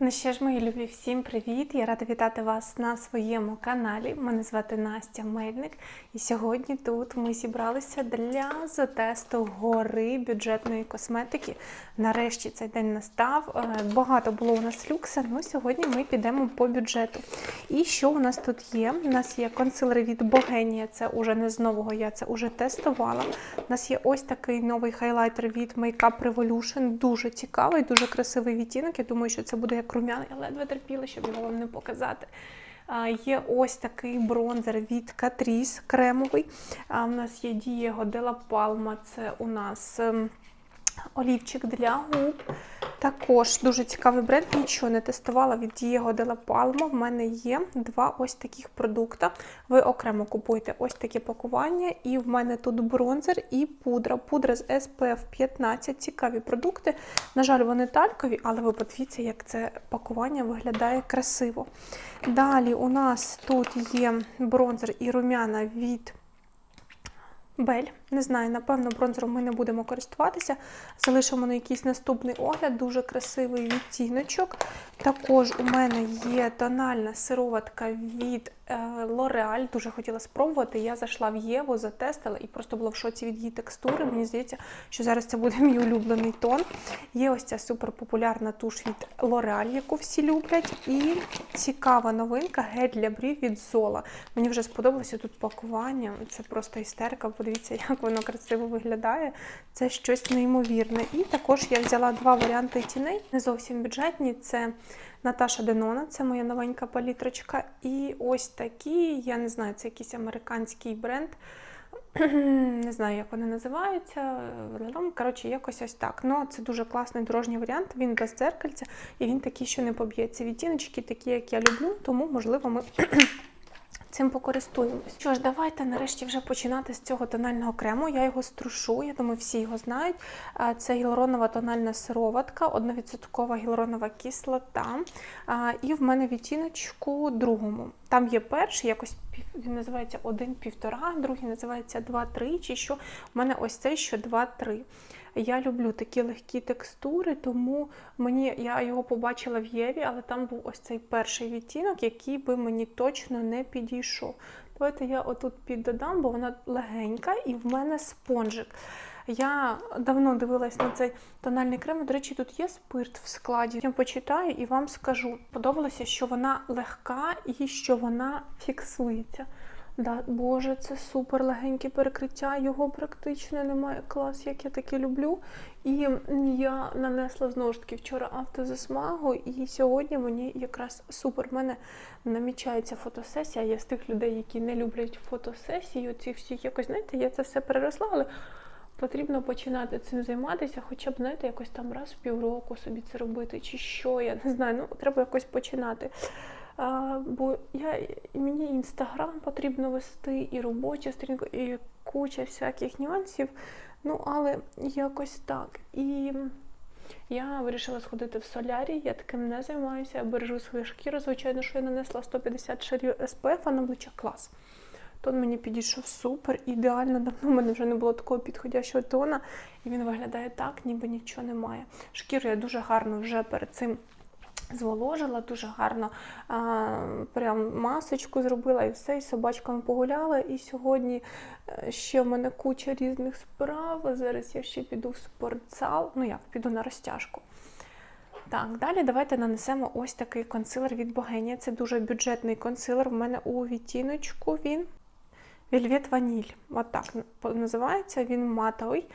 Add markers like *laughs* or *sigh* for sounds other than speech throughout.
Ну що ж, мої любі, всім привіт! Я рада вітати вас на своєму каналі. Мене звати Настя Мельник, і сьогодні тут ми зібралися для затесту гори бюджетної косметики. Нарешті цей день настав. Е, Багато було у нас люкса, ну сьогодні ми підемо по бюджету. І що у нас тут є? У нас є консилери від Богенія, це уже не з нового, я це вже тестувала. У нас є ось такий новий хайлайтер від Makeup Revolution, дуже цікавий, дуже красивий відтінок. Я думаю, що це буде як румяний, я ледве терпіла, щоб його вам не показати. Є ось такий бронзер від Catrice кремовий. А, У нас є de la Palma, це у нас ем, олівчик для губ. Також дуже цікавий бренд, нічого не тестувала від Diego de la Palma. В мене є два ось таких продукти. Ви окремо купуєте ось таке пакування, і в мене тут бронзер і пудра. Пудра з SPF 15. Цікаві продукти. На жаль, вони талькові, але ви подивіться, як це пакування виглядає красиво. Далі у нас тут є бронзер і румяна від Бель. Не знаю, напевно, бронзером ми не будемо користуватися. Залишимо на якийсь наступний огляд. Дуже красивий відтіночок. Також у мене є тональна сироватка від е, L'Oreal. Дуже хотіла спробувати. Я зайшла в Єву, затестила і просто була в шоці від її текстури. Мені здається, що зараз це буде *laughs* мій улюблений тон. Є ось ця суперпопулярна туш від L'Oreal, яку всі люблять. І цікава новинка гель для брів від Zola. Мені вже сподобалося тут пакування. Це просто істерика. Подивіться, *laughs* як воно красиво виглядає. Це щось неймовірне. І також я взяла два варіанти тіней, не зовсім бюджетні. Це Наташа Денона, це моя новенька палітрочка. І ось такі, я не знаю, це якийсь американський бренд. *clears throat* Не знаю, як вони називаються. Коротше, якось ось так. Ну, це дуже класний дорожній варіант. Він без дзеркальця, і він такий, що не поб'ється. Відтіночки такі, як я люблю, тому, можливо, ми *clears throat* цим покористуємось. Що ж, давайте нарешті вже починати з цього тонального крему. Я його струшу, я думаю, всі його знають. Це гіалуронова тональна сироватка, 1% гіалуронова кислота. І в мене відтіночку другому. Там є перший, якось він називається 1,5, другий називається 2-3, чи що. У мене ось цей що 2-3. Я люблю такі легкі текстури, тому мені я його побачила в Єві, але там був ось цей перший відтінок, який би мені точно не підійшов. Давайте я отут піддодам, бо вона легенька і в мене спонжик. Я давно дивилась на цей тональний крем. До речі, тут є спирт в складі. Я почитаю і вам скажу. Подобалося, що вона легка і що вона фіксується. Да, Боже, це супер легеньке перекриття, його практично немає. Клас, як я таке люблю. І я нанесла знову ж таки вчора автозасмагу, і сьогодні мені якраз супер. У мене намічається фотосесія. Я з тих людей, які не люблять фотосесії. Оці всі якось, знаєте, я це все переросла, але потрібно починати цим займатися, хоча б, знаєте, якось там раз в півроку собі це робити, чи що, я не знаю, ну треба якось починати. Бо я, мені інстаграм потрібно вести, і робоча сторінка, і куча всяких нюансів. Ну, але якось так. І я вирішила сходити в солярій, я таким не займаюся, я бережу свою шкіру. Звичайно, що я нанесла 150 шарів SPF, а на обличчя клас. Тон мені підійшов супер, ідеально. Давно в мене вже не було такого підходящого тона, і він виглядає так, ніби нічого немає. Шкіру я дуже гарно вже перед цим зволожила, дуже гарно а, прям масочку зробила і все, і з собачками погуляла. І сьогодні е, ще в мене куча різних справ. Зараз я ще піду в спортзал. Ну як, піду на розтяжку. Так, далі давайте нанесемо ось такий консилер від Богенія. Це дуже бюджетний консилер. В мене у відтіночку він Вельвет Ваніль. Отак називається. Він матовий.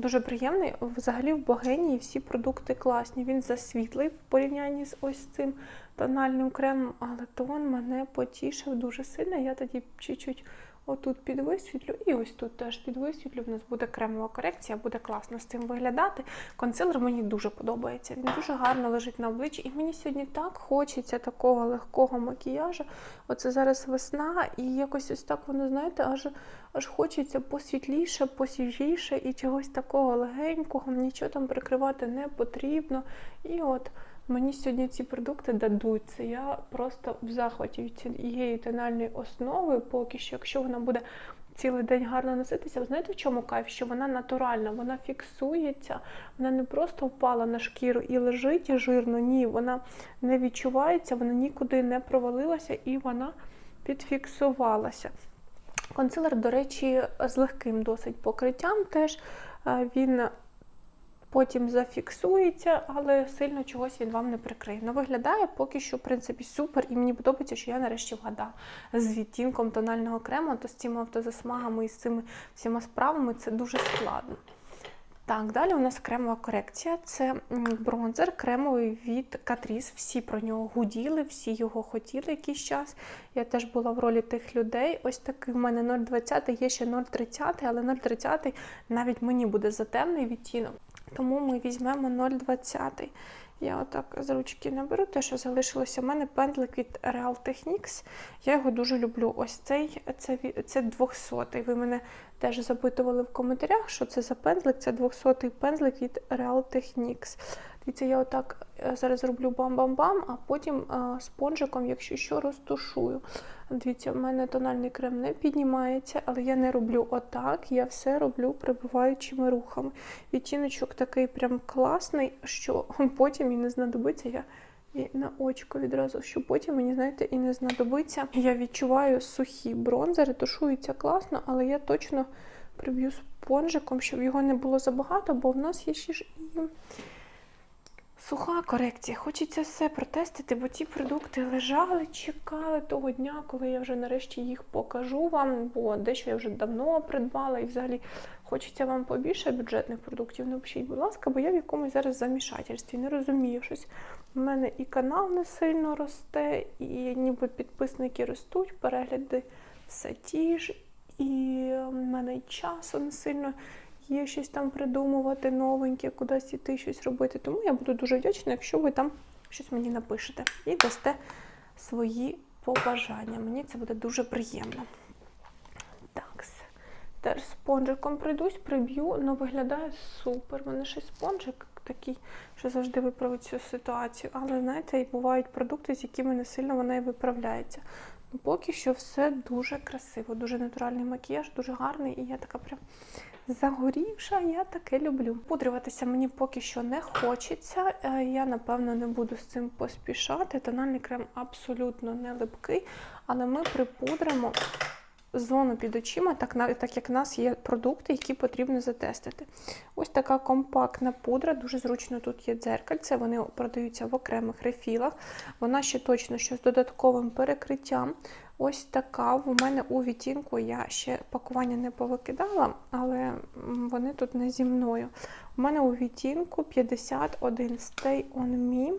Дуже приємний. Взагалі в Богенії всі продукти класні. Він засвітлий в порівнянні з ось цим тональним кремом, але тон мене потішив дуже сильно. Я тоді чуть-чуть отут підвисвітлю і ось тут теж підвисвітлю. В нас буде кремова корекція, буде класно з цим виглядати. Консилер мені дуже подобається. Він дуже гарно лежить на обличчі. І мені сьогодні так хочеться такого легкого макіяжу. Оце зараз весна, і якось ось так воно, знаєте, аж аж хочеться посвітліше, посвіжіше і чогось такого легенького, нічого там прикривати не потрібно. І от мені сьогодні ці продукти дадуться. Я просто в захваті від цієї тональної основи, поки що, якщо вона буде цілий день гарно носитися. Ви знаєте, в чому кайф? Що вона натуральна, вона фіксується, вона не просто впала на шкіру і лежить жирно. Ні, вона не відчувається, вона нікуди не провалилася і вона підфіксувалася. Консилер, до речі, з легким досить покриттям теж е, він потім зафіксується, але сильно чогось він вам не прикриє. Ну, виглядає поки що, в принципі, супер, і мені подобається, що я нарешті вгадала з відтінком тонального крему, то з цими автозасмагами і з цими всіма справами це дуже складно. Так, далі у нас кремова корекція. Це бронзер кремовий від Catrice. Всі про нього гуділи, всі його хотіли якийсь час. Я теж була в ролі тих людей. Ось такий в мене 0,20, є ще 0,30, але 0,30 навіть мені буде затемний відтінок. Тому ми візьмемо 0,20. Я отак з ручки наберу те, що залишилося. У мене пендлик від Real Techniques. Я його дуже люблю. Ось цей це, це 200 Ви мене теж запитували в коментарях, що це за пензлик. Це 200 пензлик від Real Techniques. Дивіться, я отак е, зараз зроблю бам-бам-бам, а потім е, спонжиком, якщо що, розтушую. Дивіться, в мене тональний крем не піднімається, але я не роблю отак, я все роблю прибиваючими рухами. Відтіночок такий прям класний, що *laughs* потім і не знадобиться. Я і на очко відразу, що потім мені, знаєте, і не знадобиться. Я відчуваю сухі бронзери, тушується класно, але я точно приб'ю спонжиком, щоб його не було забагато, бо в нас є ще ж і суха корекція. Хочеться все протестити, бо ці продукти лежали, чекали того дня, коли я вже нарешті їх покажу вам, бо дещо я вже давно придбала і взагалі хочеться вам побільше бюджетних продуктів. Напишіть, будь ласка, бо я в якомусь зараз замішательстві, не розумію щось. У мене і канал не сильно росте, і ніби підписники ростуть, перегляди все ті ж, і в мене часу не сильно є щось там придумувати новеньке, кудись іти щось робити. Тому я буду дуже вдячна, якщо ви там щось мені напишете і дасте свої побажання. Мені це буде дуже приємно. Так, теж спонжиком прийдусь, приб'ю, але виглядає супер. У мене ще спонжик такий, що завжди виправить цю ситуацію. Але знаєте, і бувають продукти, з якими не сильно вона і виправляється. Ну, поки що все дуже красиво, дуже натуральний макіяж, дуже гарний, і я така прям загорівша, я таке люблю. Пудрюватися мені поки що не хочеться. е, Я напевно не буду з цим поспішати. Тональний крем абсолютно не липкий, але ми припудримо зону під очима, так, так як в нас є продукти, які потрібно затестити. Ось така компактна пудра, дуже зручно тут є дзеркальце, вони продаються в окремих рефілах. Вона ще точно що з додатковим перекриттям. Ось така в мене у відтінку. Я ще пакування не повикидала, але вони тут не зі мною. У мене у відтінку 51 Stay on Me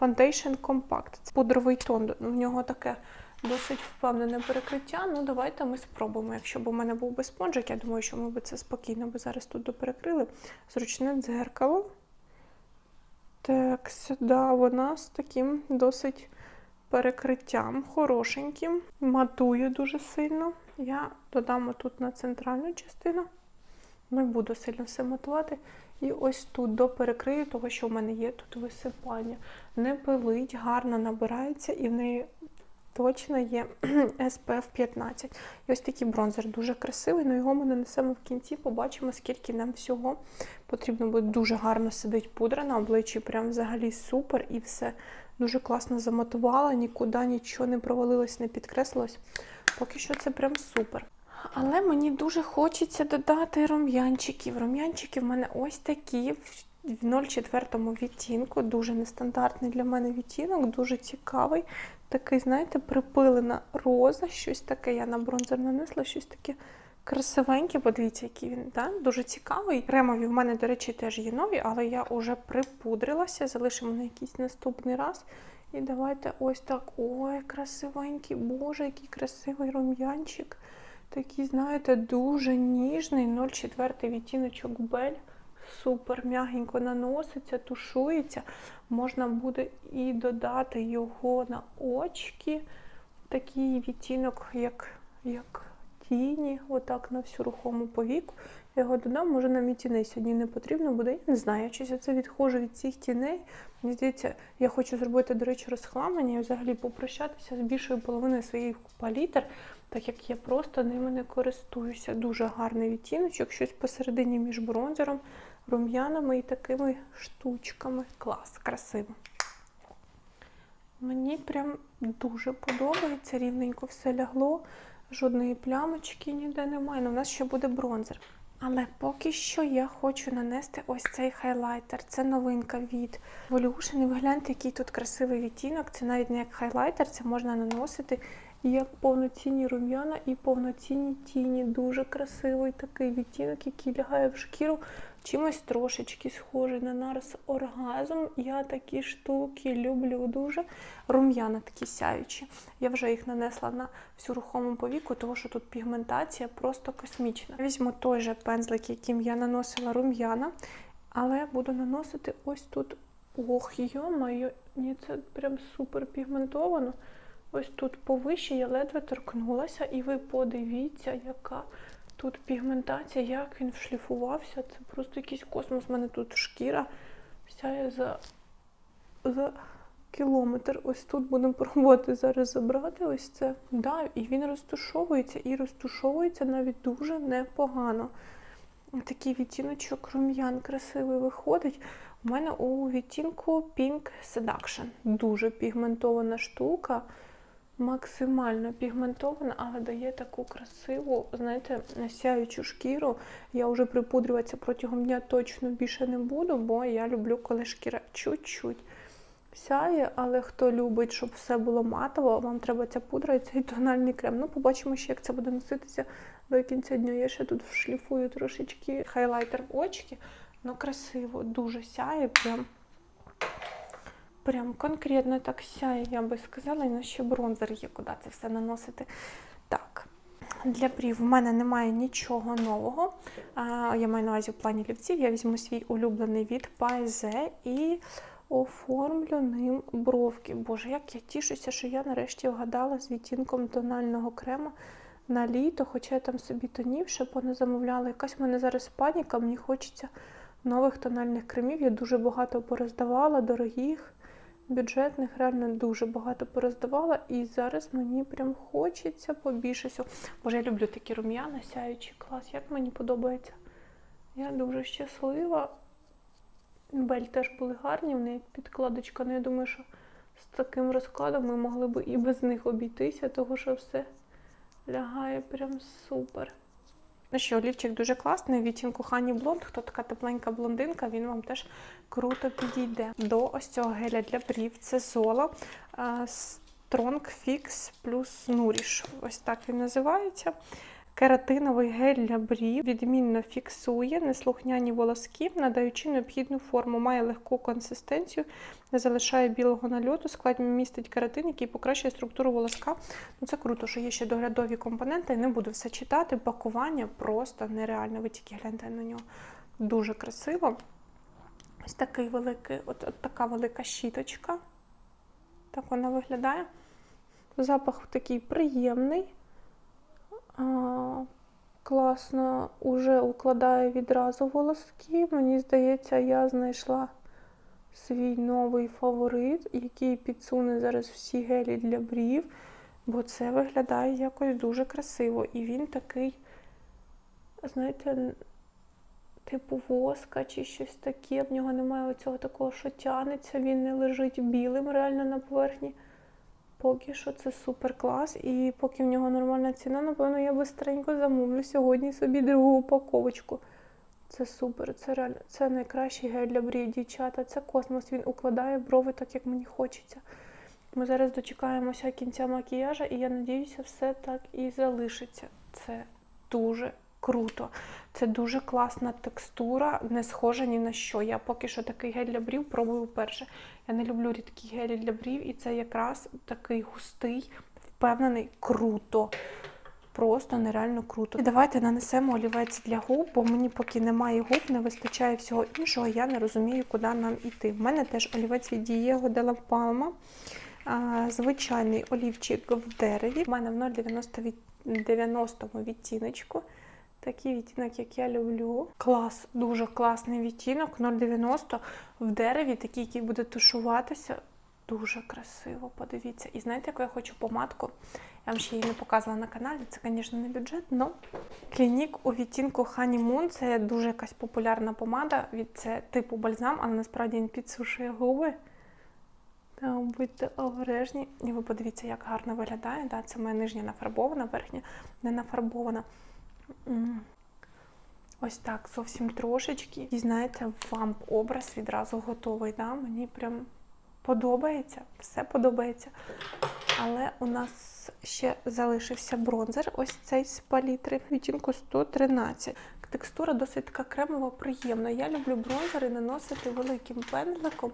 Foundation Compact. Це пудровий тон. В нього таке досить впевнене перекриття. Ну, давайте ми спробуємо. Якщо б у мене був би спонжик, я думаю, що ми б це спокійно би зараз тут доперекрили. Зручне дзеркало. Так, сюди вона з таким досить перекриттям хорошеньким. Матує дуже сильно. Я додам тут на центральну частину. Не буду сильно все матувати. І ось тут доперекрию того, що в мене є тут висипання. Не пилить, гарно набирається і в неї точно є *clears throat* SPF 15. І ось такий бронзер дуже красивий, але його ми нанесемо в кінці, побачимо, скільки нам всього потрібно буде. Дуже гарно сидить пудра на обличчі, прям взагалі супер і все. Дуже класно заматувала, нікуди нічого не провалилось, не підкреслилось. Поки що це прям супер. Але мені дуже хочеться додати рум'янчиків. Рум'янчики в мене ось такі в 0,4 відтінку. Дуже нестандартний для мене відтінок, дуже цікавий. Такий, знаєте, припилена роза, щось таке. Я на бронзер нанесла, щось таке красивеньке. Подивіться, який він да? дуже цікавий. Кремові в мене, до речі, теж є нові, але я вже припудрилася, залишимо на якийсь наступний раз. І давайте ось так. Ой, красивенький, боже, який красивий рум'янчик. Такий, знаєте, дуже ніжний 0,4 відтіночок бель. Супер м'ягенько наноситься, тушується. Можна буде і додати його на очки. Такий відтінок, як, як тіні, отак на всю рухому повіку. Я його додам, може нам і тіней сьогодні не потрібно буде. Я не знаю, я щось оце відходжу від цих тіней. Мені здається, я хочу зробити, до речі, розхламання і взагалі попрощатися з більшою половиною своїх палітр. так як я просто ними не користуюся. Дуже гарний відтіночок, щось посередині між бронзером, рум'янами і такими штучками. Клас, красиво. Мені прям дуже подобається, рівненько все лягло, жодної плямочки ніде немає. Ну, у нас ще буде бронзер. Але поки що я хочу нанести ось цей хайлайтер. Це новинка від Volution. І ви гляньте, який тут красивий відтінок. Це навіть не як хайлайтер, це можна наносити як повноцінні рум'яна і повноцінні тіні. Дуже красивий такий відтінок, який лягає в шкіру. Чимось трошечки схожий на нараз оргазм. Я такі штуки люблю дуже. Рум'яна такі сяючі. Я вже їх нанесла на всю рухому повіку, тому що тут пігментація просто космічна. Візьму той же пензлик, яким я наносила рум'яна, але буду наносити ось тут. Ох, йо-моє, ні, це прям супер пігментовано. Ось тут повище я ледве торкнулася, і ви подивіться, яка тут пігментація, як він вшліфувався. Це просто якийсь космос. У мене тут шкіра сяє за, за кілометр. Ось тут будемо пробувати зараз забрати ось це. Да, і він розтушовується, і розтушовується навіть дуже непогано. Такий відтіночок рум'ян красивий виходить. У мене у відтінку Pink Seduction. Дуже пігментована штука, максимально пігментована, але дає таку красиву, знаєте, сяючу шкіру. Я вже припудрюватися протягом дня точно більше не буду, бо я люблю, коли шкіра чуть-чуть сяє, але хто любить, щоб все було матово, вам треба ця пудра і цей тональний крем. Ну, побачимо ще, як це буде носитися до кінця дня. Я ще тут шліфую трошечки хайлайтер в очки. Ну, красиво, дуже сяє, прям прям конкретно так сяє, я би сказала, і на ще бронзер є, куди це все наносити. Так, для брів в мене немає нічого нового. А, я маю на увазі в плані лівців. Я візьму свій улюблений від Paise і оформлю ним бровки. Боже, як я тішуся, що я нарешті вгадала з відтінком тонального крему на літо, хоча я там собі тонів, ще поназамовляла. Якась в мене зараз паніка, мені хочеться нових тональних кремів. Я дуже багато пороздавала, дорогих, бюджетних, реально дуже багато пороздавала. І зараз мені прям хочеться побільше всього. Боже, я люблю такі рум'яна, сяючі клас. Як мені подобається. Я дуже щаслива. Бель теж були гарні, в неї підкладочка. Ну, я думаю, що з таким розкладом ми могли б і без них обійтися, тому що все лягає прям супер. Ну що, олівчик дуже класний, відтінку Хані Блонд. Хто така тепленька блондинка, він вам теж круто підійде. До ось цього геля для брів це Золо Strong Fix плюс Nourish. Ось так він називається. Кератиновий гель для брів відмінно фіксує неслухняні волоски, надаючи необхідну форму, має легку консистенцію, не залишає білого нальоту, складно містить кератин, який покращує структуру волоска. Ну Це круто, що є ще доглядові компоненти. Не буду все читати. Пакування просто нереальне. Ви тільки гляньте на нього. Дуже красиво. Ось такий великий, от, от така велика щіточка. Так вона виглядає. Запах такий приємний. Класно уже укладає відразу волоски. Мені здається, я знайшла свій новий фаворит, який підсуне зараз всі гелі для брів, бо це виглядає якось дуже красиво. І він такий, знаєте, типу воска чи щось таке. В нього немає оцього такого, що тянеться, він не лежить білим реально на поверхні. Поки що це супер клас, і поки в нього нормальна ціна, напевно, я бистренько замовлю сьогодні собі другу упаковочку. Це супер, це реально це найкращий гель для брів, дівчата. Це космос. Він укладає брови так, як мені хочеться. Ми зараз дочекаємося кінця макіяжа, і я надіюся, все так і залишиться. Це дуже круто. Це дуже класна текстура, не схожа ні на що. Я поки що такий гель для брів пробую вперше. Я не люблю рідкі гелі для брів, і це якраз такий густий, впевнений, круто. Просто нереально круто. І давайте нанесемо олівець для губ, бо мені поки немає губ, не вистачає всього іншого, я не розумію, куди нам іти. У мене теж олівець від Diego de la Palma. Звичайний олівчик в дереві. У мене в 0,90 90 відтіночку. Такий відтінок, як я люблю. Клас, дуже класний відтінок. 0,90 в дереві, такий, який буде тушуватися. Дуже красиво, подивіться. І знаєте, яку я хочу помадку? Я вам ще її не показувала на каналі. Це, звісно, не бюджет, але клінік у відтінку Honey Moon це дуже якась популярна помада. Це типу бальзам, але насправді він підсушує губи. Там будьте обережні. І ви подивіться, як гарно виглядає. Да? Це моя нижня нафарбована, верхня не нафарбована. Ось так, зовсім трошечки. І знаєте, вам образ відразу готовий. Да? Мені прям подобається, все подобається. Але у нас ще залишився бронзер. Ось цей з палітри відтінку 113. Текстура досить така кремова, приємна. Я люблю бронзери наносити великим пензликом.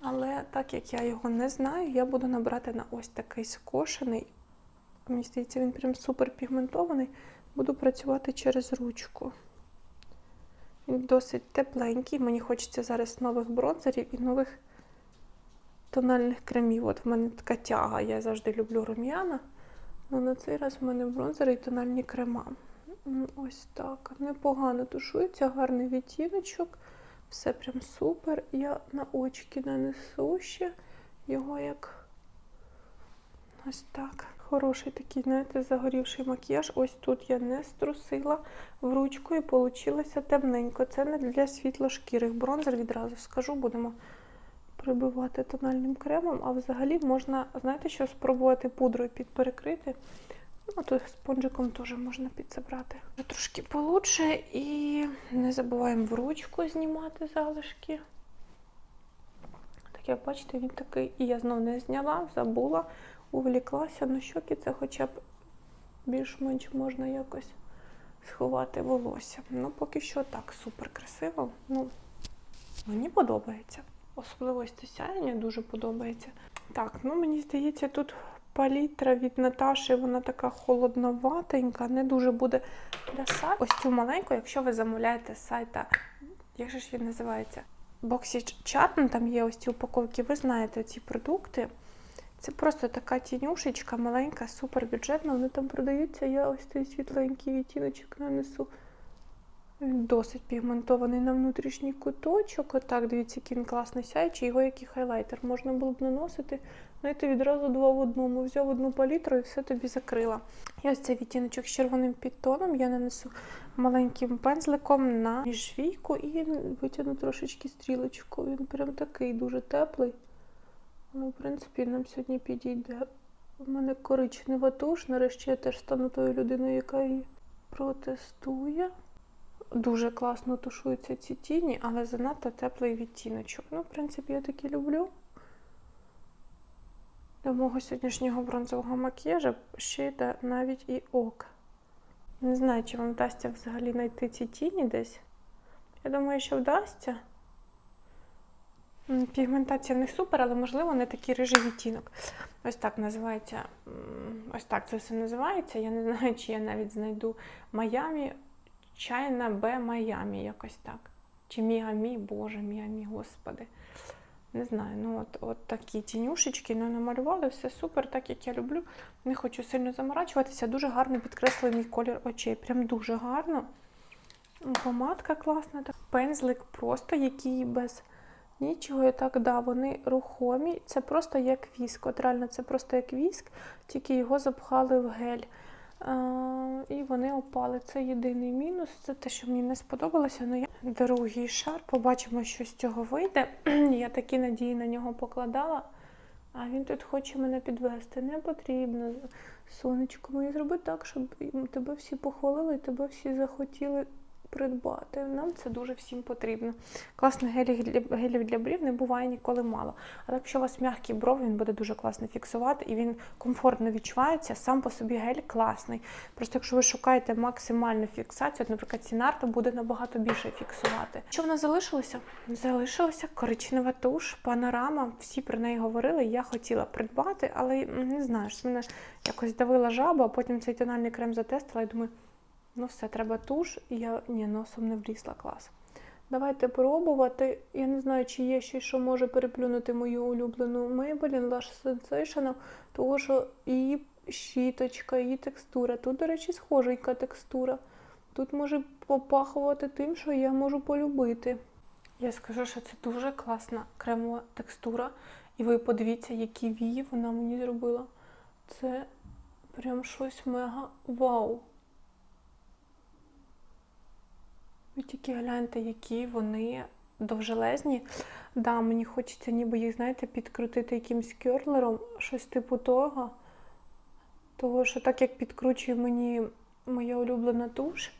Але так як я його не знаю, я буду набрати на ось такий скошений. Мені здається, він прям супер пігментований. Буду працювати через ручку. Він досить тепленький. Мені хочеться зараз нових бронзерів і нових тональних кремів. От в мене така тяга, я завжди люблю рум'яна. Ну на цей раз в мене бронзери і тональні крема. Ось так. Непогано тушується, гарний відтіночок. Все прям супер. Я на очки нанесу ще його як ось так. Хороший такий, знаєте, загорівший макіяж. Ось тут я не струсила в ручку і вийшло темненько. Це не для світлошкірих. Бронзер відразу скажу, будемо прибивати тональним кремом. А взагалі можна, знаєте, що спробувати пудрою підперекрити. Ну, то спонжиком теж можна підзабрати. Трошки получше і не забуваємо в ручку знімати залишки. Так як бачите, він такий, і я знову не зняла, забула, увліклася. Ну, щоки це хоча б більш-менш можна якось сховати волосся. Ну, поки що так, супер красиво. Ну, мені подобається. Особливо це сяєння дуже подобається. Так, ну мені здається, тут палітра від Наташі, вона така холодноватенька, не дуже буде для сайту. Ось цю маленьку, якщо ви замовляєте з сайта, як же ж він називається? Boxy Charm, там є ось ці упаковки, ви знаєте ці продукти. Це просто така тінюшечка, маленька, супер бюджетна. Вони там продаються. Я ось цей світленький відтіночок нанесу. Досить пігментований на внутрішній куточок. Отак, дивіться, який він класний сяючий, його як і хайлайтер можна було б наносити. Знаєте, відразу два в одному. Взяв одну палітру і все тобі закрила. І ось цей відтіночок з червоним підтоном я нанесу маленьким пензликом на міжвійку і витягну трошечки стрілочку. Він прям такий дуже теплий. Але, в принципі, нам сьогодні підійде. У мене коричнева туш. Нарешті я теж стану тою людиною, яка її протестує. Дуже класно тушуються ці тіні, але занадто теплий відтіночок. Ну, в принципі, я такі люблю. До мого сьогоднішнього бронзового макіяжа ще йде навіть і ок. Не знаю, чи вам вдасться взагалі знайти ці тіні десь. Я думаю, що вдасться. Пігментація них супер, але можливо не такий рижий відтінок. Ось так називається. Ось так це все називається. Я не *laughs* знаю, чи я навіть знайду Майамі. Чайна Б Майамі, якось так. Чи Мігамі, Боже, Мігамі, господи. Не знаю, ну от, от такі тінюшечки ну, намалювали, все супер, так як я люблю. Не хочу сильно заморачуватися. Дуже гарно підкреслений колір очей. Прям дуже гарно. Помадка класна. Пензлик просто, який без нічого. І так, да, вони рухомі. Це просто як віск. От реально, це просто як віск, тільки його запхали в гель. А, і вони опали. Це єдиний мінус. Це те, що мені не сподобалося. Ну, я другий шар. Побачимо, що з цього вийде. *clears throat* я такі надії на нього покладала. А він тут хоче мене підвести. Не потрібно. Сонечко моє зроби так, щоб тебе всі похвалили тебе всі захотіли придбати. Нам це дуже всім потрібно. Класних гелів для, брів не буває ніколи мало. Але якщо у вас м'які брови, він буде дуже класно фіксувати і він комфортно відчувається. Сам по собі гель класний. Просто якщо ви шукаєте максимальну фіксацію, от, наприклад, Сінарто буде набагато більше фіксувати. Що в нас залишилося? Залишилася коричнева туш, панорама. Всі про неї говорили. Я хотіла придбати, але не знаю, що мене якось давила жаба, а потім цей тональний крем затестила і думаю. Ну все, треба туш, і я ні, носом не влізла клас. Давайте пробувати. Я не знаю, чи є щось, що може переплюнути мою улюблену Maybelline Lash Sensation, тому що і щіточка, і текстура. Тут, до речі, схоженька текстура. Тут може попахувати тим, що я можу полюбити. Я скажу, що це дуже класна кремова текстура. І ви подивіться, які вії вона мені зробила. Це прям щось мега вау. Ви тільки гляньте, які вони довжелезні. Да, мені хочеться ніби їх, знаєте, підкрутити якимсь керлером, щось типу того. Того, що так як підкручує мені моя улюблена туш,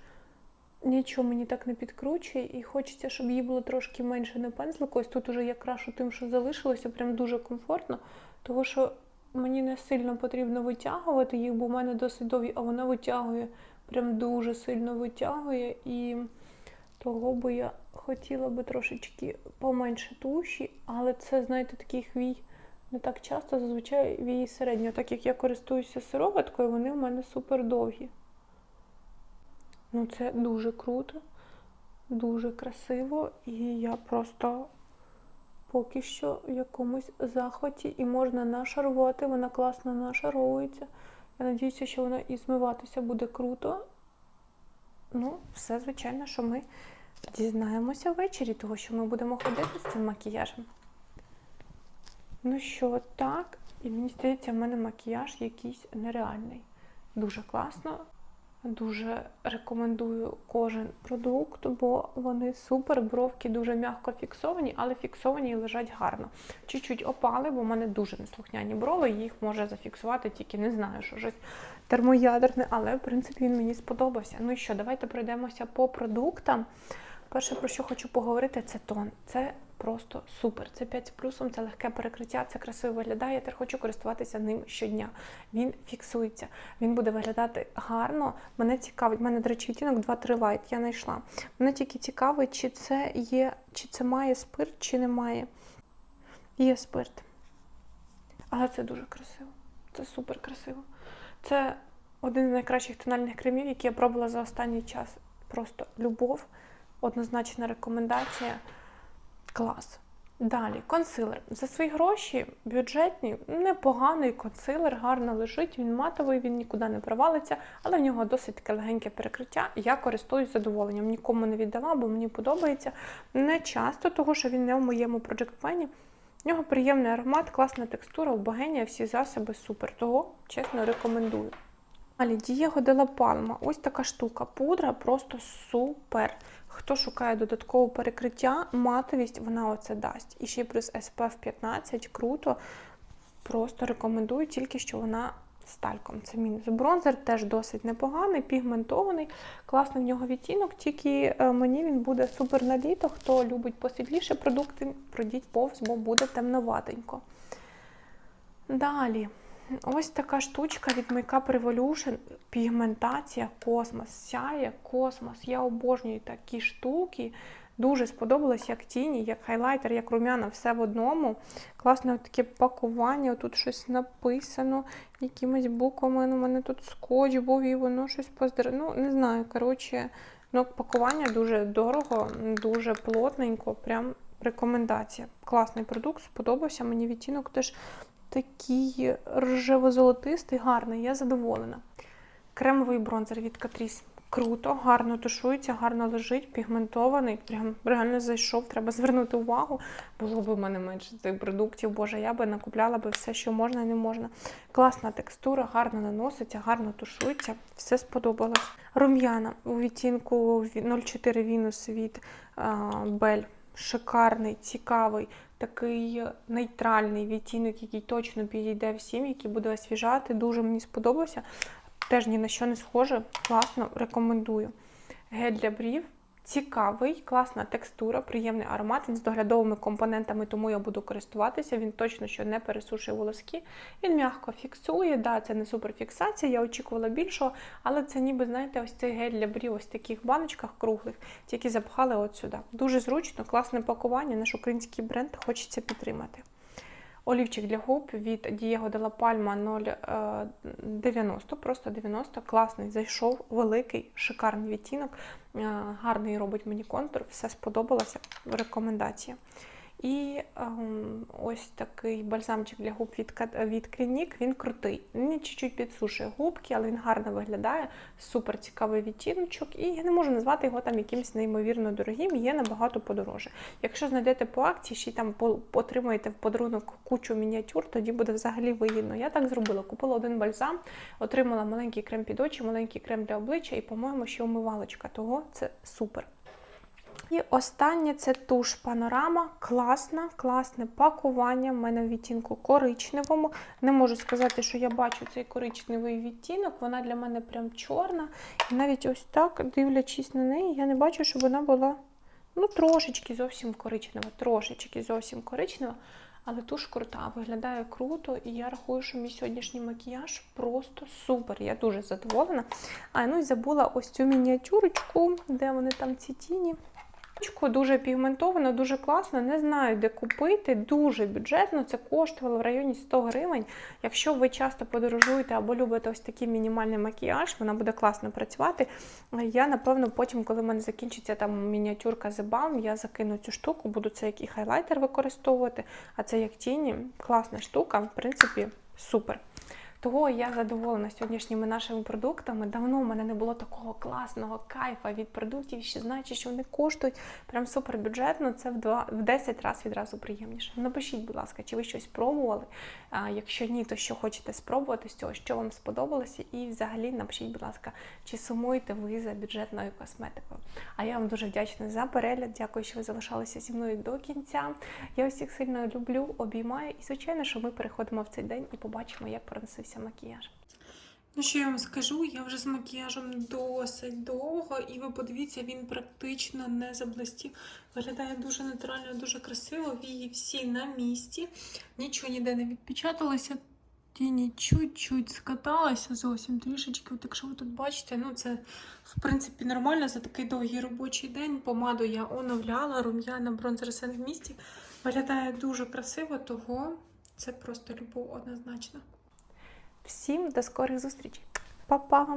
нічого мені так не підкручує, і хочеться, щоб її було трошки менше на пензлику. Ось тут уже я крашу тим, що залишилося, прям дуже комфортно, того що мені не сильно потрібно витягувати їх, бо в мене досить довгі, а вона витягує, прям дуже сильно витягує. І того би я хотіла би трошечки поменше туші, але це, знаєте, такий хвій не так часто, зазвичай вії середньо. Так як я користуюся сироваткою, вони в мене супер довгі. Ну, це дуже круто, дуже красиво, і я просто поки що в якомусь захваті і можна нашарувати, вона класно нашаровується. Я надіюся, що вона і змиватися буде круто. Ну, все, звичайно, що ми дізнаємося ввечері, того що ми будемо ходити з цим макіяжем. Ну що, так, і мені здається, в мене макіяж якийсь нереальний. Дуже класно. Дуже рекомендую кожен продукт, бо вони супер, бровки дуже м'яко фіксовані, але фіксовані і лежать гарно. Чуть-чуть опали, бо в мене дуже неслухняні брови, їх може зафіксувати, тільки не знаю, що щось термоядерне, але в принципі він мені сподобався. Ну і що, давайте пройдемося по продуктам. Перше, про що хочу поговорити, це тон. Це просто супер. Це 5 з плюсом, це легке перекриття, це красиво виглядає. Я тепер хочу користуватися ним щодня. Він фіксується, він буде виглядати гарно. Мене цікавить, в мене, до речі, відтінок 2-3 лайт, я знайшла. Мене тільки цікавить, чи це є, чи це має спирт, чи немає. Є спирт. Але це дуже красиво. Це супер красиво. Це один з найкращих тональних кремів, які я пробувала за останній час. Просто любов, однозначна рекомендація. Клас. Далі, консилер. За свої гроші бюджетний, непоганий консилер, гарно лежить, він матовий, він нікуди не провалиться, але в нього досить таке легеньке перекриття. Я користуюсь задоволенням. Нікому не віддала, бо мені подобається. Не часто, тому що він не в моєму Project Pen. В нього приємний аромат, класна текстура, убагення, всі засоби супер. Того, чесно, рекомендую. Далі, Дієго де ла Палма. Ось така штука. Пудра просто супер. Хто шукає додаткове перекриття, матовість вона оце дасть. І ще плюс SPF 15, круто. Просто рекомендую, тільки що вона з тальком. Це мінус. Бронзер теж досить непоганий, пігментований, класний в нього відтінок, тільки е, мені він буде супер на літо. Хто любить посвітліші продукти, пройдіть повз, бо буде темноватенько. Далі. Ось така штучка від Makeup Revolution. Пігментація космос. Сяє космос. Я обожнюю такі штуки. Дуже сподобалось, як тіні, як хайлайтер, як румяна, все в одному. Класне таке пакування. Тут щось написано якимись буквами. У мене тут скотч був і воно щось поздер... Ну, не знаю. Коротше, ну, пакування дуже дорого, дуже плотненько. Прям рекомендація. Класний продукт, сподобався. Мені відтінок теж такий ржево-золотистий, гарний, я задоволена. Кремовий бронзер від Catrice. Круто, гарно тушується, гарно лежить, пігментований. Прям реально зайшов, треба звернути увагу. Було б у мене менше цих продуктів. Боже, я би накупляла би все, що можна і не можна. Класна текстура, гарно наноситься, гарно тушується. Все сподобалось. Рум'яна у відтінку 04 Venus від Бель. Шикарний, цікавий, такий нейтральний відтінок, який точно підійде всім, який буде освіжати. Дуже мені сподобався. Теж ні на що не схоже. Класно, рекомендую. Гель для брів. Цікавий, класна текстура, приємний аромат. Він з доглядовими компонентами, тому я буду користуватися. Він точно що не пересушує волоски. Він м'яко фіксує. Да, це не суперфіксація, я очікувала більшого, але це ніби, знаєте, ось цей гель для брів, ось таких баночках круглих, тільки запхали от сюди. Дуже зручно, класне пакування. Наш український бренд хочеться підтримати. Олівчик для губ від Diego de la Palma 090, просто 90, класний, зайшов, великий, шикарний відтінок, гарний робить мені контур, все сподобалося, рекомендація. І ем, ось такий бальзамчик для губ від, від Clinique, він крутий. Він чуть-чуть підсушує губки, але він гарно виглядає. Супер цікавий відтіночок. І я не можу назвати його там якимось неймовірно дорогим, є набагато подорожче. Якщо знайдете по акції, ще й там отримаєте в подарунок кучу мініатюр, тоді буде взагалі вигідно. Я так зробила. Купила один бальзам, отримала маленький крем під очі, маленький крем для обличчя і, по-моєму, ще умивалочка. Того це супер. І останнє це туш панорама. Класна, класне пакування. У мене в відтінку коричневому. Не можу сказати, що я бачу цей коричневий відтінок. Вона для мене прям чорна. І навіть ось так, дивлячись на неї, я не бачу, щоб вона була ну, трошечки зовсім коричнева. Трошечки зовсім коричнева. Але туш крута, виглядає круто, і я рахую, що мій сьогоднішній макіяж просто супер. Я дуже задоволена. А ну і забула ось цю мініатюрочку, де вони там ці тіні. Дуже пігментовано, дуже класно. Не знаю, де купити. Дуже бюджетно. Це коштувало в районі 100 гривень. Якщо ви часто подорожуєте або любите ось такий мінімальний макіяж, вона буде класно працювати. Я, напевно, потім, коли в мене закінчиться там мініатюрка The Balm, я закину цю штуку, буду це як і хайлайтер використовувати, а це як тіні. Класна штука, в принципі, супер. Того я задоволена сьогоднішніми нашими продуктами. Давно в мене не було такого класного кайфа від продуктів, що знаючи, що вони коштують прям супер бюджетно. Це в два в 10 разів відразу приємніше. Напишіть, будь ласка, чи ви щось пробували? А якщо ні, то що хочете спробувати з цього, що вам сподобалося? І взагалі напишіть, будь ласка, чи сумуєте ви за бюджетною косметикою? А я вам дуже вдячна за перегляд. Дякую, що ви залишалися зі мною до кінця. Я усіх сильно люблю, обіймаю. І звичайно, що ми переходимо в цей день і побачимо, як проносився макіяж. Ну, що я вам скажу, я вже з макіяжем досить довго, і ви подивіться, він практично не заблистів. Виглядає дуже натурально, дуже красиво. Вії всі на місці, нічого ніде не відпечаталося. Тіні чуть-чуть скаталася зовсім трішечки. От якщо ви тут бачите, ну це в принципі нормально за такий довгий робочий день. Помаду я оновляла, рум'яна бронзер все в місті. Виглядає дуже красиво, того це просто любов однозначно. Всім до скорих зустрічей. Па-па!